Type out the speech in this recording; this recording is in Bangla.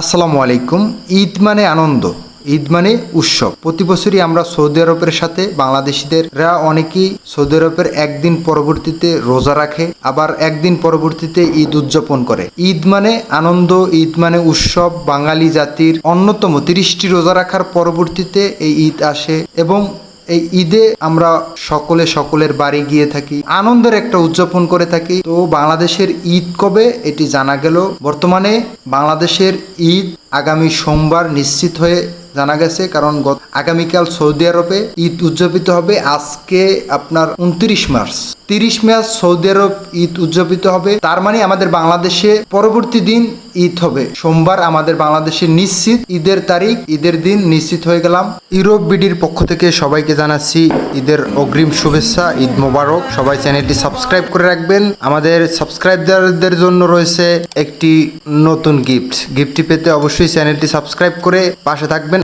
আসসালামু আলাইকুম। ঈদ মানে আনন্দ, ঈদ মানে উৎসব। প্রতি বছরই আমরা সৌদি আরবের সাথে বাংলাদেশিদেররা অনেকেই সৌদি আরবের একদিন পরবর্তীতে রোজা রাখে, আবার একদিন পরবর্তীতে ঈদ উদযাপন করে। ঈদ মানে আনন্দ, ঈদ মানে উৎসব, বাঙালি জাতির অন্যতম তিরিশটি রোজা রাখার পরবর্তীতে এই ঈদ আসে এবং এই ঈদে আমরা সকলে সকলের বাড়ি গিয়ে থাকি, আনন্দের একটা উদযাপন করে থাকি। তো বাংলাদেশের ঈদ কবে এটি জানা গেল? বর্তমানে বাংলাদেশের ঈদ আগামী সোমবার নিশ্চিত হয়ে জানা গেছে, কারণ আগামীকাল সৌদি আরবে ঈদ উদযাপিত হবে। আজকে আপনার উনত্রিশ মার্চ। তিরিশ মার্চ সৌদি আরব ঈদ উদযাপিত হবে। তার মানে আমাদের বাংলাদেশে পরবর্তী দিন ঈদ হবে। সোমবার আমাদের বাংলাদেশে নিশ্চিত ঈদের তারিখ, ঈদের দিন নিশ্চিত হয়ে গেলাম। ইউরোপ বিডির পক্ষ থেকে সবাইকে জানাচ্ছি ঈদের অগ্রিম শুভেচ্ছা, ঈদ মোবারক। সবাই চ্যানেলটি সাবস্ক্রাইব করে রাখবেন। আমাদের সাবস্ক্রাইবারদের জন্য রয়েছে একটি নতুন গিফট। গিফটটি পেতে অবশ্যই চ্যানেলটি সাবস্ক্রাইব করে পাশে থাকবেন।